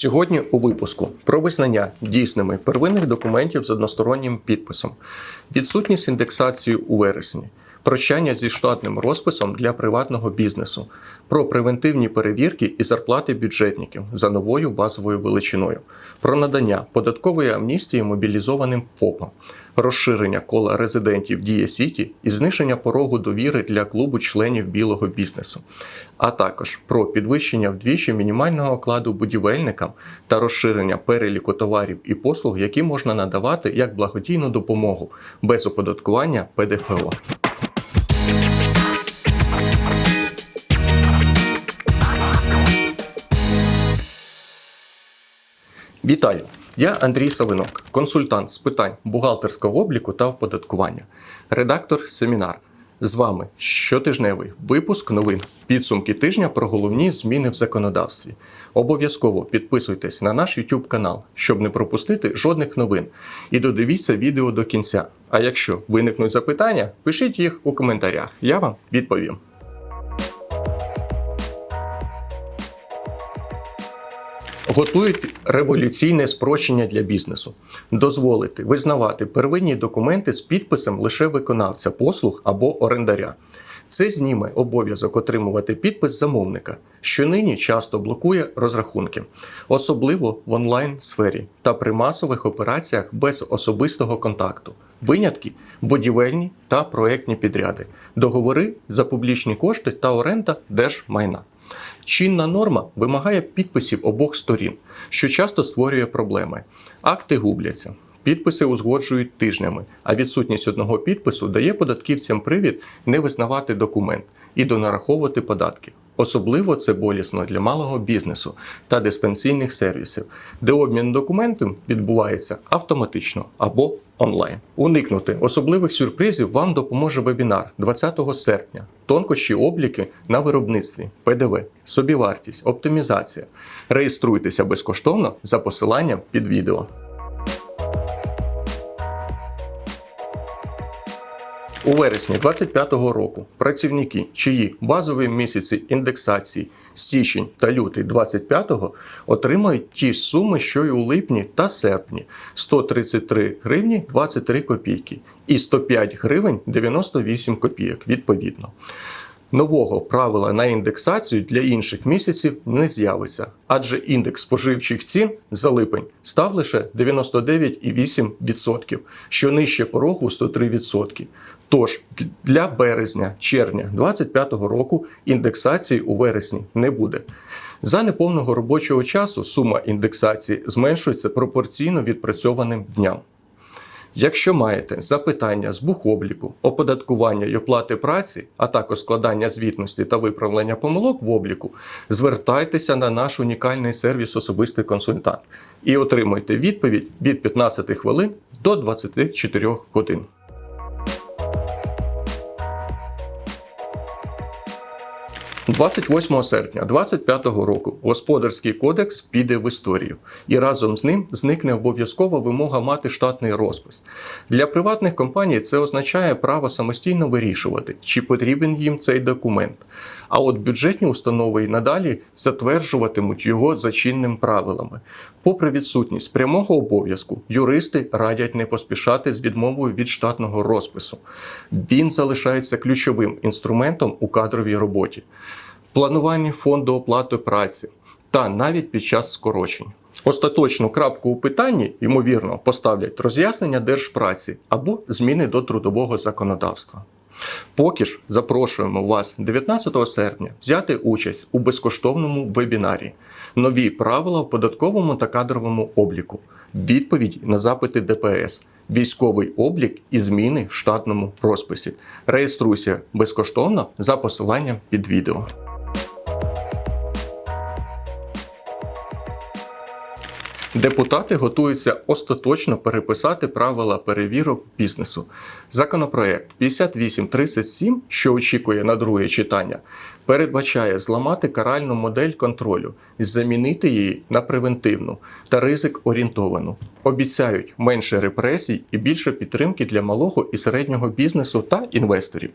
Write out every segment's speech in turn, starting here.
Сьогодні у випуску про визнання дійсними первинних документів з одностороннім підписом, відсутність індексації у вересні, прощання зі штатним розписом для приватного бізнесу, про превентивні перевірки і зарплати бюджетників за новою базовою величиною, про надання податкової амністії мобілізованим ФОПам, розширення кола резидентів Дія Сіті і зниження порогу довіри для клубу членів білого бізнесу, а також про підвищення вдвічі мінімального окладу будівельникам та розширення переліку товарів і послуг, які можна надавати як благодійну допомогу без оподаткування ПДФО. Вітаю! Я Андрій Савинок, консультант з питань бухгалтерського обліку та оподаткування, редактор семінар. З вами щотижневий випуск новин підсумки тижня про головні зміни в законодавстві. Обов'язково підписуйтесь на наш YouTube канал, щоб не пропустити жодних новин. І додивіться відео до кінця. А якщо виникнуть запитання, пишіть їх у коментарях. Я вам відповім. Готують революційне спрощення для бізнесу, дозволити визнавати первинні документи з підписом лише виконавця послуг або орендаря. Це зніме обов'язок отримувати підпис замовника, що нині часто блокує розрахунки, особливо в онлайн сфері та при масових операціях без особистого контакту. Винятки будівельні та проектні підряди, договори за публічні кошти та оренда держмайна. Чинна норма вимагає підписів обох сторін, що часто створює проблеми. Акти губляться. Підписи узгоджують тижнями, а відсутність одного підпису дає податківцям привід не визнавати документ і донараховувати податки. Особливо це болісно для малого бізнесу та дистанційних сервісів, де обмін документів відбувається автоматично або онлайн. Уникнути особливих сюрпризів вам допоможе вебінар 20 серпня. Тонкощі обліки на виробництві, ПДВ, собівартість, оптимізація. Реєструйтеся безкоштовно за посиланням під відео. У вересні 2025 року працівники, чиї базові місяці індексації січень та лютий 25-го отримають ті ж суми, що й у липні та серпні 133 гривні 23 копійки і 105 гривень 98 копійок відповідно. Нового правила на індексацію для інших місяців не з'явиться, адже індекс споживчих цін за липень став лише 99,8%, що нижче порогу 103%. Тож для березня, червня 2025 року індексації у вересні не буде. За неповного робочого часу сума індексації зменшується пропорційно відпрацьованим дням. Якщо маєте запитання з бухобліку, оподаткування й оплати праці, а також складання звітності та виправлення помилок в обліку, звертайтеся на наш унікальний сервіс Особистий консультант і отримуйте відповідь від 15 хвилин до 24 годин. – 28 серпня 2025 року господарський кодекс піде в історію, і разом з ним зникне обов'язкова вимога мати штатний розпис. Для приватних компаній це означає право самостійно вирішувати, чи потрібен їм цей документ. А от бюджетні установи і надалі затверджуватимуть його за чинним правилами. Попри відсутність прямого обов'язку, юристи радять не поспішати з відмовою від штатного розпису. Він залишається ключовим інструментом у кадровій роботі, плануванні фонду оплати праці та навіть під час скорочень. Остаточну крапку у питанні, ймовірно, поставлять роз'яснення держпраці або зміни до трудового законодавства. Поки ж запрошуємо вас 19 серпня взяти участь у безкоштовному вебінарі Нові правила в податковому та кадровому обліку, відповідь на запити ДПС, військовий облік і зміни в штатному розписі. Реєструйся безкоштовно за посиланням під відео. Депутати готуються остаточно переписати правила перевірок бізнесу. Законопроект 5837, що очікує на друге читання, передбачає зламати каральну модель контролю замінити її на превентивну та ризик орієнтовану. Обіцяють менше репресій і більше підтримки для малого і середнього бізнесу та інвесторів.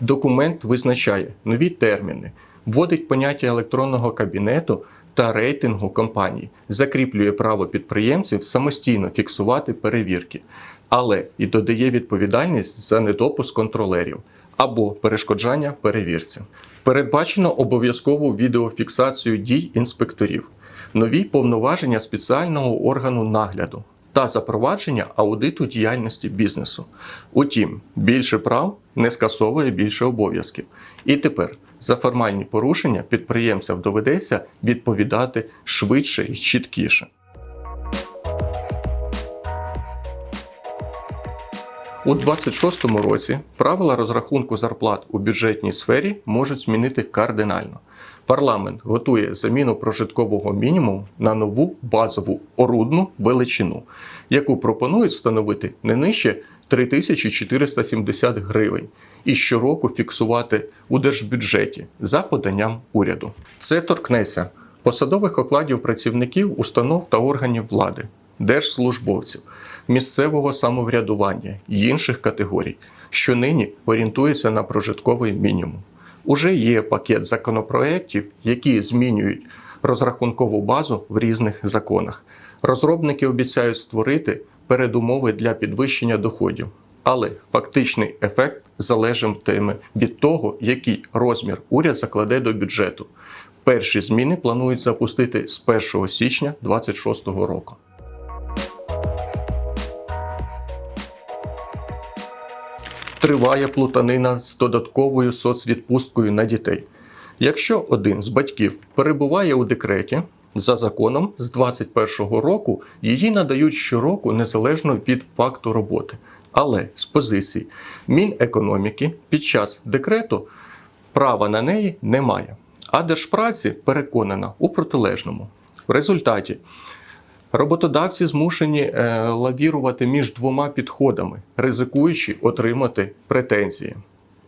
Документ визначає нові терміни, вводить поняття електронного кабінету та рейтингу компаній, закріплює право підприємців самостійно фіксувати перевірки, але і додає відповідальність за недопуск контролерів або перешкоджання перевірці. Передбачено обов'язкову відеофіксацію дій інспекторів, нові повноваження спеціального органу нагляду та запровадження аудиту діяльності бізнесу. Утім, більше прав не скасовує більше обов'язків. І тепер за формальні порушення підприємцям доведеться відповідати швидше і чіткіше. У 2026 році правила розрахунку зарплат у бюджетній сфері можуть змінити кардинально. Парламент готує заміну прожиткового мінімуму на нову базову орудну величину, яку пропонують встановити не нижче 3470 гривень і щороку фіксувати у держбюджеті за поданням уряду. Це торкнеться посадових окладів працівників установ та органів влади, держслужбовців, місцевого самоврядування і інших категорій, що нині орієнтуються на прожитковий мінімум. Уже є пакет законопроєктів, які змінюють розрахункову базу в різних законах. Розробники обіцяють створити передумови для підвищення доходів, але фактичний ефект залежатиме від того, який розмір уряд закладе до бюджету. Перші зміни планують запустити з 1 січня 2026 року. Триває плутанина з додатковою соцвідпусткою на дітей. Якщо один з батьків перебуває у декреті, за законом з 2021 року її надають щороку незалежно від факту роботи. Але з позиції Мінекономіки під час декрету права на неї немає. А Держпраці переконана у протилежному. В результаті роботодавці змушені е, лавірувати між двома підходами, ризикуючи отримати претензії.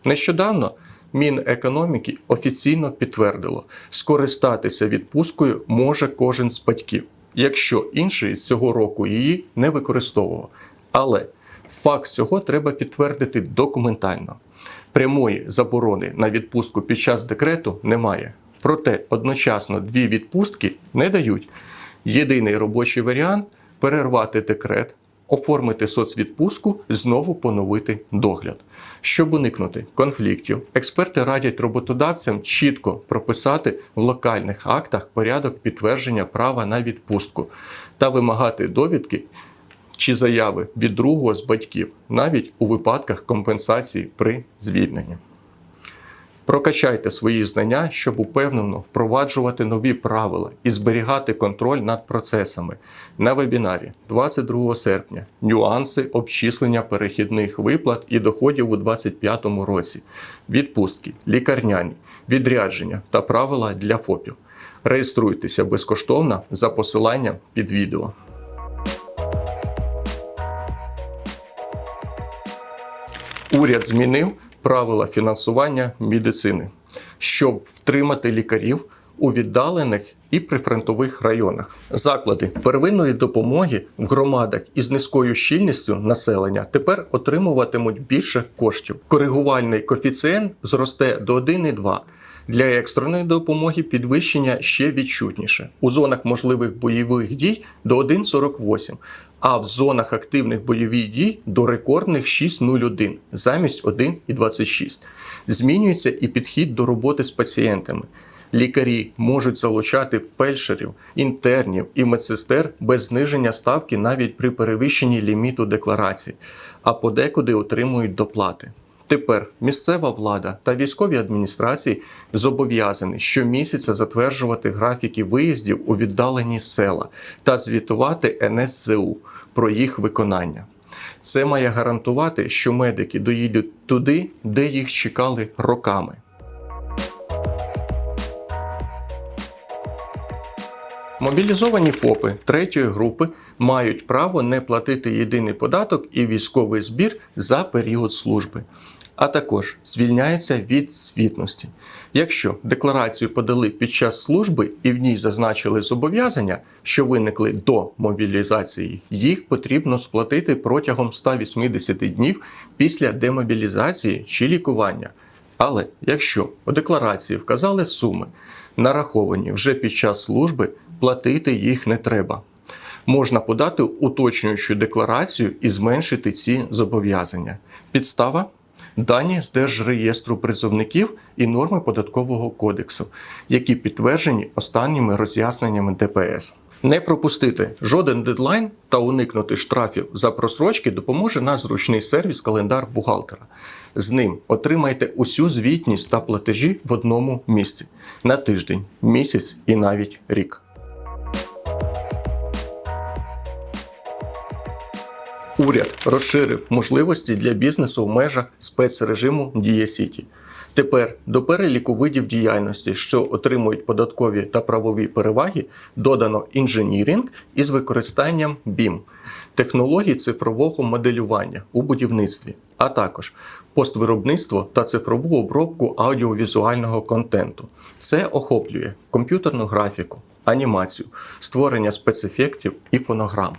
Нещодавно Мінекономіки офіційно підтвердило, скористатися відпусткою може кожен з батьків, якщо інший цього року її не використовував. Але факт цього треба підтвердити документально. Прямої заборони на відпустку під час декрету немає. Проте одночасно дві відпустки не дають. Єдиний робочий варіант перервати декрет, оформити соцвідпустку, знову поновити догляд. Щоб уникнути конфліктів, експерти радять роботодавцям чітко прописати в локальних актах порядок підтвердження права на відпустку та вимагати довідки чи заяви від другого з батьків, навіть у випадках компенсації при звільненні. Прокачайте свої знання, щоб упевнено впроваджувати нові правила і зберігати контроль над процесами на вебінарі 22 серпня. Нюанси обчислення перехідних виплат і доходів у 2025 році, відпустки, лікарняні, відрядження та правила для ФОПів. Реєструйтеся безкоштовно за посиланням під відео. Уряд змінив правила фінансування медицини, щоб втримати лікарів у віддалених і прифронтових районах. Заклади первинної допомоги в громадах із низькою щільністю населення тепер отримуватимуть більше коштів. Коригувальний коефіцієнт зросте до 1,2. Для екстреної допомоги підвищення ще відчутніше. У зонах можливих бойових дій до 1,48, а в зонах активних бойових дій до рекордних 6,01 замість 1,26. Змінюється і підхід до роботи з пацієнтами. Лікарі можуть залучати фельдшерів, інтернів і медсестер без зниження ставки навіть при перевищенні ліміту декларацій, а подекуди отримують доплати. Тепер місцева влада та військові адміністрації зобов'язані щомісяця затверджувати графіки виїздів у віддалені села та звітувати НСЗУ про їх виконання. Це має гарантувати, що медики доїдуть туди, де їх чекали роками. Мобілізовані ФОПи третьої групи мають право не платити єдиний податок і військовий збір за період служби, а також звільняються від звітності. Якщо декларацію подали під час служби і в ній зазначили зобов'язання, що виникли до мобілізації, їх потрібно сплатити протягом 180 днів після демобілізації чи лікування. Але якщо у декларації вказали суми, нараховані вже під час служби, платити їх не треба. Можна подати уточнюючу декларацію і зменшити ці зобов'язання. Підстава дані з Держреєстру призовників і норми податкового кодексу, які підтверджені останніми роз'ясненнями ДПС. Не пропустити жоден дедлайн та уникнути штрафів за просрочки допоможе наш зручний сервіс календар бухгалтера. З ним отримайте усю звітність та платежі в одному місці на тиждень, місяць і навіть рік. Уряд розширив можливості для бізнесу в межах спецрежиму Дія Сіті. Тепер до переліку видів діяльності, що отримують податкові та правові переваги, додано інженіринг із використанням BIM, технологій цифрового моделювання у будівництві, а також поствиробництво та цифрову обробку аудіовізуального контенту. Це охоплює комп'ютерну графіку, анімацію, створення спецефектів і фонограм.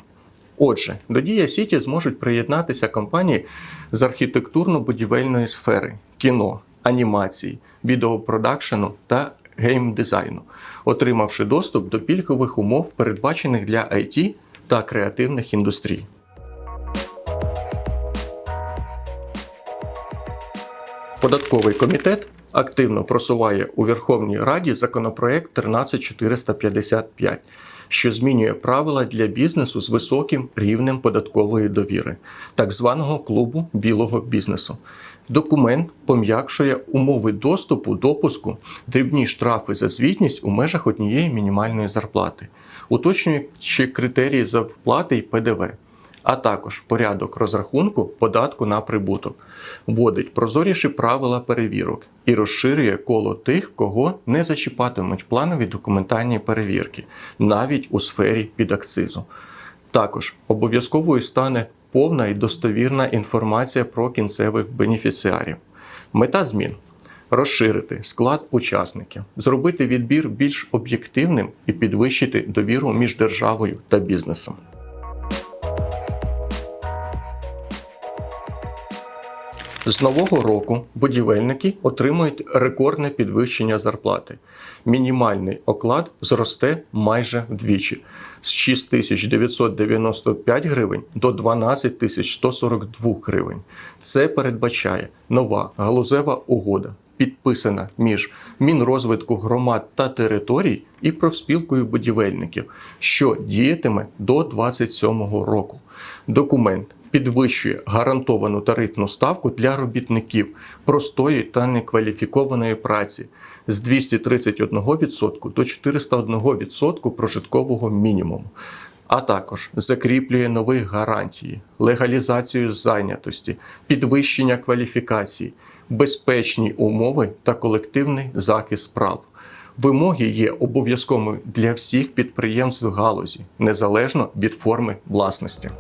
Отже, до Дія Сіті зможуть приєднатися компанії з архітектурно-будівельної сфери, кіно, анімації, відеопродакшену та геймдизайну, отримавши доступ до пільгових умов, передбачених для IT та креативних індустрій. Податковий комітет активно просуває у Верховній Раді законопроект 13455, що змінює правила для бізнесу з високим рівнем податкової довіри, так званого клубу білого бізнесу. Документ пом'якшує умови доступу, допуску, дрібні штрафи за звітність у межах однієї мінімальної зарплати, уточнюючи критерії зарплати і ПДВ а також порядок розрахунку податку на прибуток, вводить прозоріші правила перевірок і розширює коло тих, кого не зачіпатимуть планові документальні перевірки, навіть у сфері підакцизу. Також обов'язковою стане повна і достовірна інформація про кінцевих бенефіціарів. Мета змін. Розширити склад учасників, зробити відбір більш об'єктивним і підвищити довіру між державою та бізнесом. З нового року будівельники отримують рекордне підвищення зарплати. Мінімальний оклад зросте майже вдвічі з 6995 гривень до 12142 гривень. Це передбачає нова галузева угода, підписана між Мінрозвитку громад та територій і профспілкою будівельників, що діятиме до 2027 року. Документ підвищує гарантовану тарифну ставку для робітників простої та некваліфікованої праці з 231% до 401% прожиткового мінімуму. А також закріплює нові гарантії, легалізацію зайнятості, підвищення кваліфікації, безпечні умови та колективний захист прав. Вимоги є обов'язковими для всіх підприємств галузі, незалежно від форми власності.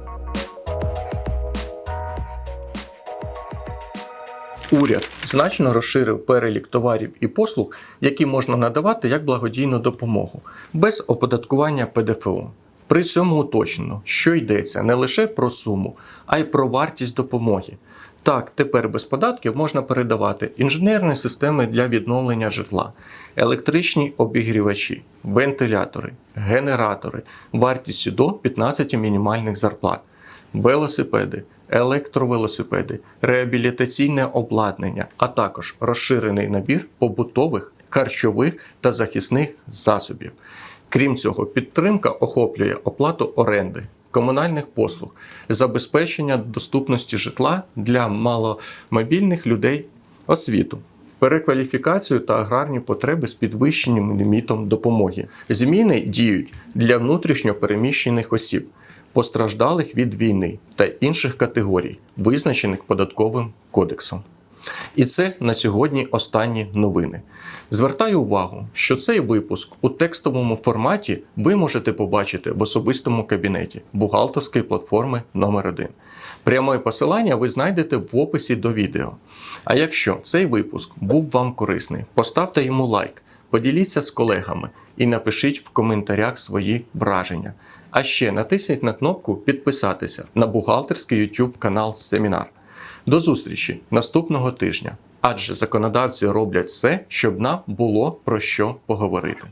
Уряд значно розширив перелік товарів і послуг, які можна надавати як благодійну допомогу, без оподаткування ПДФО. При цьому уточнено, що йдеться не лише про суму, а й про вартість допомоги. Так, тепер без податків можна передавати інженерні системи для відновлення житла, електричні обігрівачі, вентилятори, генератори вартістю до 15 мінімальних зарплат, велосипеди електровелосипеди, реабілітаційне обладнання, а також розширений набір побутових, харчових та захисних засобів. Крім цього, підтримка охоплює оплату оренди, комунальних послуг, забезпечення доступності житла для маломобільних людей, освіту. Перекваліфікацію та аграрні потреби з підвищеним лімітом допомоги. Зміни діють для внутрішньо переміщених осіб, постраждалих від війни та інших категорій, визначених податковим кодексом. І це на сьогодні останні новини. Звертаю увагу, що цей випуск у текстовому форматі ви можете побачити в особистому кабінеті бухгалтерської платформи номер 1 Пряме посилання ви знайдете в описі до відео. А якщо цей випуск був вам корисний, поставте йому лайк, поділіться з колегами і напишіть в коментарях свої враження. А ще натисніть на кнопку Підписатися на бухгалтерський YouTube канал Семінар. До зустрічі наступного тижня. адже законодавці роблять все, щоб нам було про що поговорити.